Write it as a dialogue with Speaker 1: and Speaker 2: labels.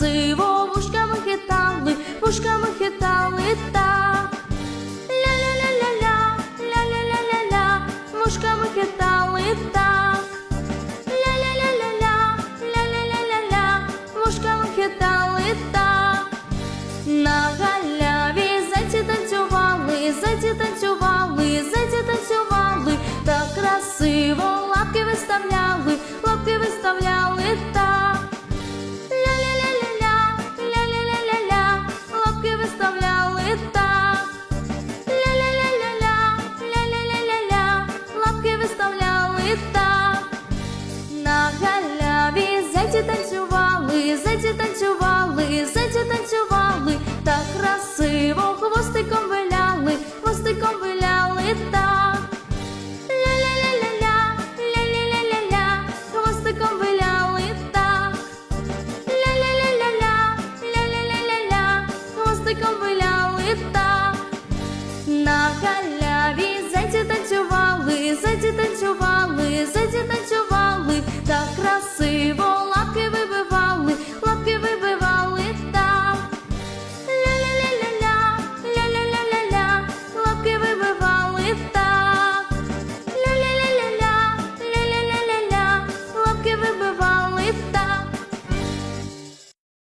Speaker 1: красиво вушками хитали, вушками хитали та ля-ля-ля-ля-ля, ля-ля-ля-ля-ля, вушками виставляли так. На галяві